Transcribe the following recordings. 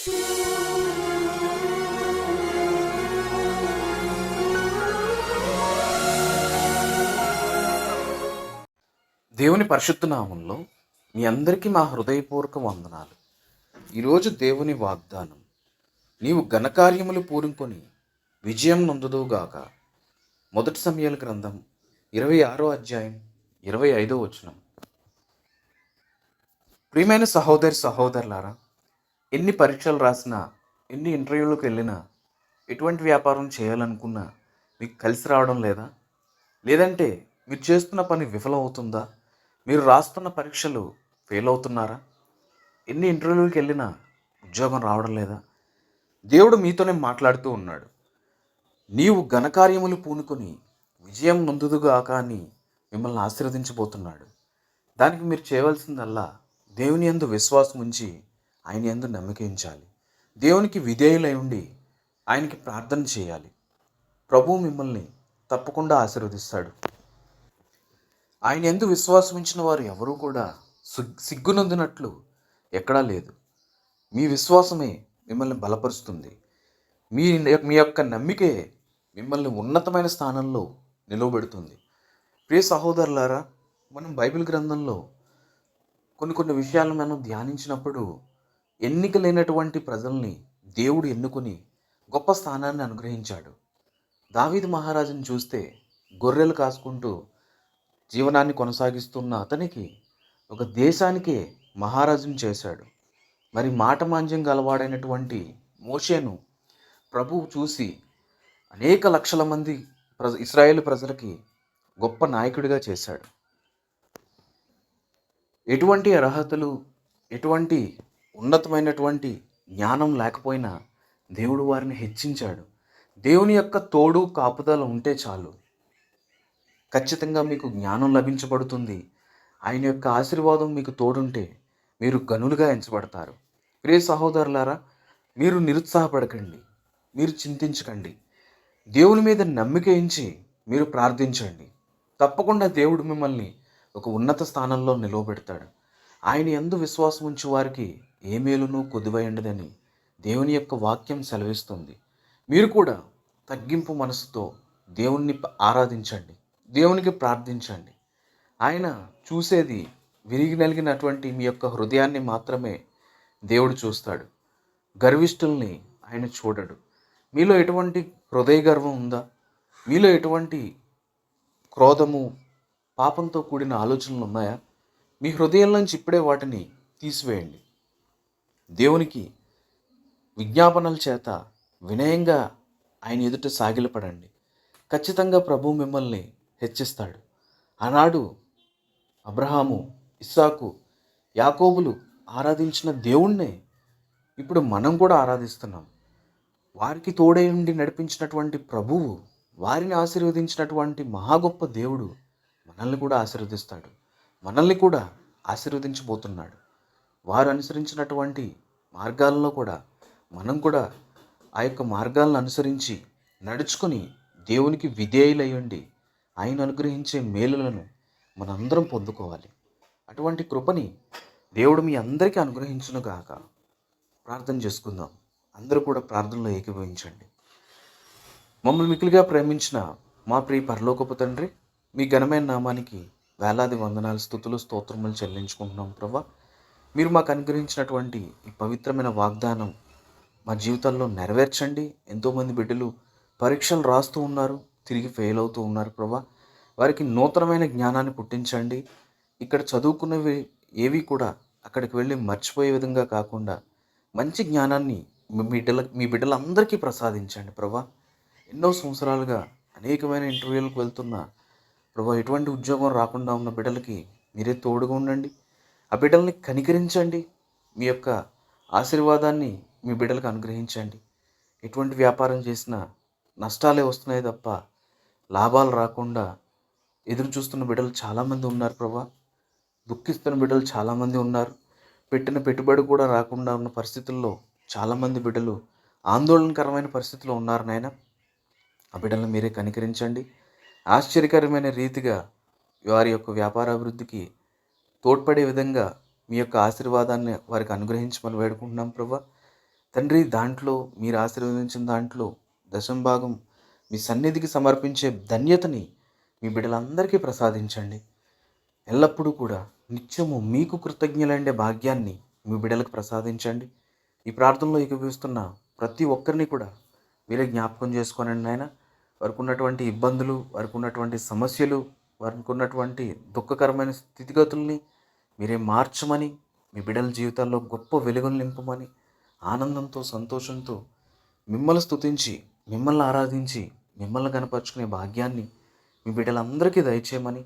దేవుని పరిశుద్ధ నామంలో మీ అందరికీ మా హృదయపూర్వక వందనాలు. ఈరోజు దేవుని వాగ్దానం నీవు ఘనకార్యములు పూరింకొని విజయం నొందుదువుగాక మొదటి సమయాల గ్రంథం ఇరవై ఆరో అధ్యాయం ఇరవై ఐదో వచనం. ప్రియమైన సహోదరి సహోదరులారా ఎన్ని పరీక్షలు రాసినా ఎన్ని ఇంటర్వ్యూలకు వెళ్ళినా ఎటువంటి వ్యాపారం చేయాలనుకున్నా మీకు కలిసి రావడం లేదా? లేదంటే మీరు చేస్తున్న పని విఫలం అవుతుందా మీరు రాస్తున్న పరీక్షలు ఫెయిల్ అవుతున్నారా? ఎన్ని ఇంటర్వ్యూలకు వెళ్ళినా ఉద్యోగం రావడం లేదా? దేవుడు మీతోనే మాట్లాడుతూ ఉన్నాడు. నీవు ఘనకార్యములు పూనుకొని విజయం నొందుదుగాక అని మిమ్మల్ని ఆశీర్వదించబోతున్నాడు. దానికి మీరు చేయవలసిందల్లా దేవుని అందు విశ్వాసం ఉంచి ఆయన ఎందు నమ్మిక ఉంచాలి. దేవునికి విధేయులై ఉండి ఆయనకి ప్రార్థన చేయాలి. ప్రభువు మిమ్మల్ని తప్పకుండా ఆశీర్వదిస్తాడు. ఆయన ఎందు విశ్వాసం ఉంచిన వారు ఎవరూ కూడా సిగ్- సిగ్గునందినట్లు ఎక్కడా లేదు. మీ విశ్వాసమే మిమ్మల్ని బలపరుస్తుంది. మీ మీ యొక్క నమ్మికే మిమ్మల్ని ఉన్నతమైన స్థానంలో నిలవబెడుతుంది. ప్రియ సహోదరులారా మనం బైబిల్ గ్రంథంలో కొన్ని కొన్ని విషయాలను మనం ధ్యానించినప్పుడు ఎన్నిక లేనటువంటి ప్రజల్ని దేవుడు ఎన్నుకొని గొప్ప స్థానాన్ని అనుగ్రహించాడు. దావీదు మహారాజుని చూస్తే గొర్రెలు కాసుకుంటూ జీవనాన్ని కొనసాగిస్తున్న అతనికి ఒక దేశానికే మహారాజుని చేశాడు. మరి మాట మాంద్యం గలవాడైనటువంటి మోషేను ప్రభువు చూసి అనేక లక్షల మంది ప్రజ ఇస్రాయేల్ ప్రజలకి గొప్ప నాయకుడిగా చేశాడు. ఎటువంటి అర్హతలు ఎటువంటి ఉన్నతమైనటువంటి జ్ఞానం లేకపోయినా దేవుడు వారిని హెచ్చించాడు. దేవుని యొక్క తోడు కాపుదల ఉంటే చాలు. ఖచ్చితంగా మీకు జ్ఞానం లభించబడుతుంది. ఆయన యొక్క ఆశీర్వాదం మీకు తోడుంటే మీరు గనులుగా ఎంచబడతారు. ప్రియ సహోదరులారా మీరు నిరుత్సాహపడకండి. మీరు చింతించకండి. దేవుని మీద నమ్మిక ఎంచి మీరు ప్రార్థించండి. తప్పకుండా దేవుడు మిమ్మల్ని ఒక ఉన్నత స్థానంలో నిలవబెడతాడు. ఆయన ఎందు విశ్వాసం ఉంచి వారికి ఏ మేలును కొద్దువయండదని దేవుని యొక్క వాక్యం సెలవిస్తుంది. మీరు కూడా తగ్గింపు మనసుతో దేవుణ్ణి ఆరాధించండి. దేవునికి ప్రార్థించండి. ఆయన చూసేది విరిగి నలిగినటువంటి మీ యొక్క హృదయాన్ని మాత్రమే దేవుడు చూస్తాడు. గర్విష్ఠుల్ని ఆయన చూడడు. మీలో ఎటువంటి హృదయ గర్వం ఉందా? మీలో ఎటువంటి క్రోధము పాపంతో కూడిన ఆలోచనలు ఉన్నాయా? మీ హృదయం నుంచి ఇప్పుడే వాటిని తీసివేయండి. దేవునికి విజ్ఞాపనల చేత వినయంగా ఆయన ఎదుట సాగిలపడండి. ఖచ్చితంగా ప్రభు మిమ్మల్ని హెచ్చిస్తాడు. ఆనాడు అబ్రహాము ఇస్సాకు యాకోబులు ఆరాధించిన దేవుణ్ణే ఇప్పుడు మనం కూడా ఆరాధిస్తున్నాం. వారికి తోడై ఉండి నడిపించినటువంటి ప్రభువు వారిని ఆశీర్వదించినటువంటి మహా గొప్ప దేవుడు మనల్ని కూడా ఆశీర్వదిస్తాడు. మనల్ని కూడా ఆశీర్వదించబోతున్నాడు. వారు అనుసరించినటువంటి మార్గాల్లో కూడా మనం కూడా ఆ యొక్క మార్గాలను అనుసరించి నడుచుకొని దేవునికి విధేయులయ్యండి ఆయన అనుగ్రహించే మేలులను మనందరం పొందుకోవాలి. అటువంటి కృపని దేవుడు మీ అందరికీ అనుగ్రహించును గాక. ప్రార్థన చేసుకుందాం. అందరూ కూడా ప్రార్థనలో ఏకీభవించండి. మమ్మల్ని మిక్కులుగా ప్రేమించిన మా ప్రియ పరలోకపు తండ్రి మీ ఘనమైన నామానికి వేలాది వందనాలు స్థుతులు స్తోత్రములు చెల్లించుకుంటున్నాం ప్రభా. మీరు మాకు అనుగ్రహించినటువంటి ఈ పవిత్రమైన వాగ్దానం మా జీవితంలో నెరవేర్చండి. ఎంతోమంది బిడ్డలు పరీక్షలు రాస్తూ ఉన్నారు తిరిగి ఫెయిల్ అవుతూ ఉన్నారు ప్రభా. వారికి నూతనమైన జ్ఞానాన్ని పుట్టించండి. ఇక్కడ చదువుకున్నవి ఏవి కూడా అక్కడికి వెళ్ళి మర్చిపోయే విధంగా కాకుండా మంచి జ్ఞానాన్ని మీ బిడ్డల మీ బిడ్డలందరికీ ప్రసాదించండి ప్రభా. ఎన్నో సంవత్సరాలుగా అనేకమైన ఇంటర్వ్యూలకు వెళ్తున్న ప్రభా ఎటువంటి ఉద్యోగం రాకుండా ఉన్న బిడ్డలకి మీరే తోడుగా ఉండండి. ఆ బిడ్డల్ని కనికరించండి. మీ యొక్క ఆశీర్వాదాన్ని మీ బిడ్డలకు అనుగ్రహించండి. ఎటువంటి వ్యాపారం చేసినా నష్టాలే వస్తున్నాయి తప్ప లాభాలు రాకుండా ఎదురు చూస్తున్న బిడ్డలు చాలామంది ఉన్నారు ప్రభా. దుఃఖిస్తున్న బిడ్డలు చాలామంది ఉన్నారు. పెట్టిన పెట్టుబడి కూడా రాకుండా ఉన్న పరిస్థితుల్లో చాలామంది బిడ్డలు ఆందోళనకరమైన పరిస్థితిలో ఉన్నారు నాయన. ఆ బిడ్డలను మీరే కనికరించండి. ఆశ్చర్యకరమైన రీతిగా వారి యొక్క వ్యాపార అభివృద్ధికి తోడ్పడే విధంగా మీ యొక్క ఆశీర్వాదాన్ని వారికి అనుగ్రహించమని వేడుకుంటున్నాం ప్రభా. తండ్రి దాంట్లో మీరు ఆశీర్వదించిన దాంట్లో దశం భాగం మీ సన్నిధికి సమర్పించే ధన్యతని మీ బిడ్డలందరికీ ప్రసాదించండి. ఎల్లప్పుడూ కూడా నిత్యము మీకు కృతజ్ఞులండే భాగ్యాన్ని మీ బిడ్డలకు ప్రసాదించండి. ఈ ప్రార్థనలో ఏకీభవిస్తున్న ప్రతి ఒక్కరిని కూడా మీరే జ్ఞాపకం చేసుకోనండి నాయన. వారికి ఉన్నటువంటి ఇబ్బందులు వారికి ఉన్నటువంటి సమస్యలు వారికి ఉన్నటువంటి దుఃఖకరమైన స్థితిగతుల్ని మీరే మార్చమని మీ బిడ్డల జీవితాల్లో గొప్ప వెలుగులు నింపమని ఆనందంతో సంతోషంతో మిమ్మల్ని స్తుతించి మిమ్మల్ని ఆరాధించి మిమ్మల్ని కనపరుచుకునే భాగ్యాన్ని మీ బిడ్డలందరికీ దయచేయమని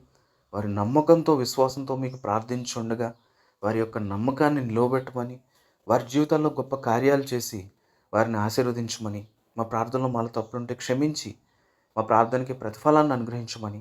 వారి నమ్మకంతో విశ్వాసంతో మీకు ప్రార్థించుండగా వారి యొక్క నమ్మకాన్ని నిలవబెట్టమని వారి జీవితాల్లో గొప్ప కార్యాలు చేసి వారిని ఆశీర్వదించమని మా ప్రార్థనలో మాలో తప్పులుంటే క్షమించి మా ప్రార్థనకి ప్రతిఫలాన్ని అనుగ్రహించమని